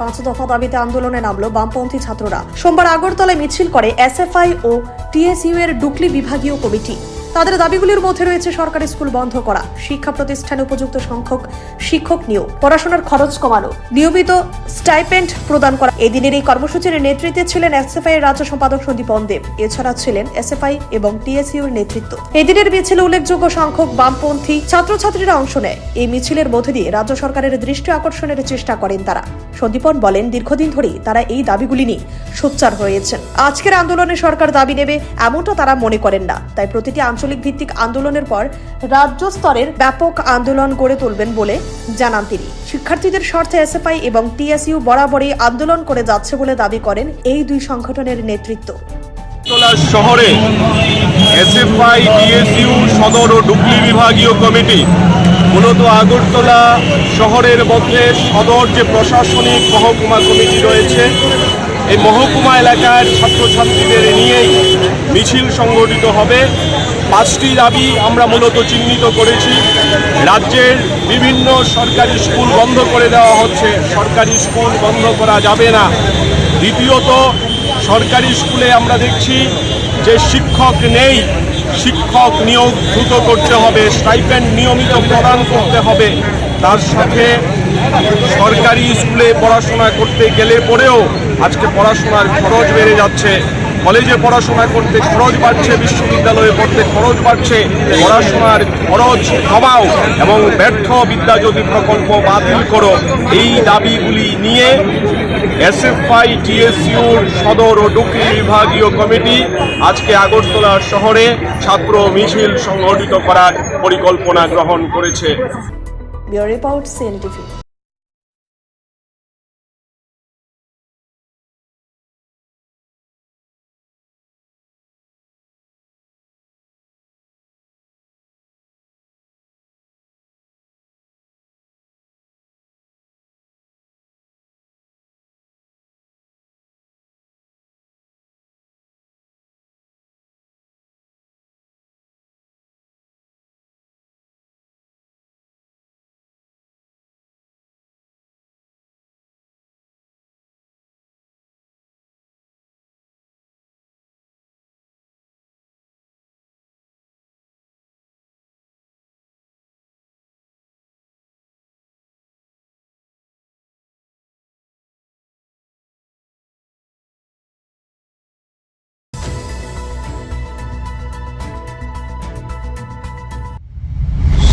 পাঁচ দফা দাবিতে আন্দোলনে নামল বামপন্থী ছাত্ররা। সোমবার আগরতলায় মিছিল করে এসএফআই ও টিএসইউ এর ডুকলি বিভাগীয় কমিটি। তাদের দাবিগুলির মধ্যে রয়েছে সরকারি স্কুল বন্ধ করা, শিক্ষা প্রতিষ্ঠানে উপযুক্ত সংখ্যক শিক্ষক নিয়োগ, পড়াশোনার খরচ কমানো, নিয়মিত স্টাইপেন্ড প্রদান করা। এই দিনের এই কর্মসূচির নেতৃত্বে ছিলেন এসএফআই এর রাজ্য সম্পাদক সন্দীপ দেব এছাড়া ছিলেন এসএফআই এবং টিএসইউ এর নেতৃত্ব। এই দিনের মিছিলে উল্লেখযোগ্য সংখ্যক বামপন্থী ছাত্রছাত্রীরা অংশ নেয়। এই মিছিলের মধ্যে দিয়ে রাজ্য সরকারের দৃষ্টি আকর্ষণের চেষ্টা করেন তারা। সন্দীপন বলেন, দীর্ঘদিন ধরেই তারা এই দাবিগুলি নিয়ে সোচ্চার হয়েছেন। আজকের আন্দোলনে সরকার দাবি নেবে এমনটা তারা মনে করেন না। তাই প্রতিটি আঞ্চলিক ভিত্তিক আন্দোলনের পর রাজ্য স্তরের ব্যাপক আন্দোলন গড়ে তুলবেন বলে জানান তিনি। শিক্ষার্থীদের স্বার্থে এসএফআই এবং টিএসইউ বরাবরই আন্দোলন করে যাচ্ছে বলে দাবি করেন এই দুই সংগঠনের নেতৃত্ব। শহরে এসএফআই, ডিএসইউ, সদর ও ডুবলি বিভাগীয় কমিটি, মূলত আগরতলা শহরের মধ্যে সদর যে প্রশাসনিক মহকুমা কমিটি রয়েছে, এই মহকুমা এলাকার ছাত্রছাত্রীদের নিয়েই মিছিল সংগঠিত হবে। পাঁচটি দাবি আমরা মূলত চিহ্নিত করেছি। রাজ্যের বিভিন্ন সরকারি স্কুল বন্ধ করে দেওয়া হচ্ছে। সরকারি স্কুল বন্ধ করা যাবে না। দ্বিতীয়ত, সরকারি স্কুলে আমরা দেখছি যে শিক্ষক নেই। শিক্ষক নিয়োগ দ্রুত করতে হবে, স্টাইপেন্ড নিয়মিত প্রদান করতে হবে। তার সাথে সরকারি স্কুলে পড়াশোনা করতে গেলে পরেও আজকে পড়াশোনার খরচ বেড়ে যাচ্ছে। কলেজে পড়াশোনা করতে খরচ বাড়ছে, বিশ্ববিদ্যালয়ে পড়তে খরচ বাড়ছে, পড়াশোনার খরচ কমাও এবং ব্যর্থ বিদ্যাজ্যোতি প্রকল্প বাতিল করো, এই দাবিগুলি নিয়ে এসএফআই টিএসইউর সদর ও ডুকরি বিভাগীয় কমিটি আজকে আগরতলা শহরে ছাত্র মিছিল সংগঠিত করার পরিকল্পনা গ্রহণ করেছে।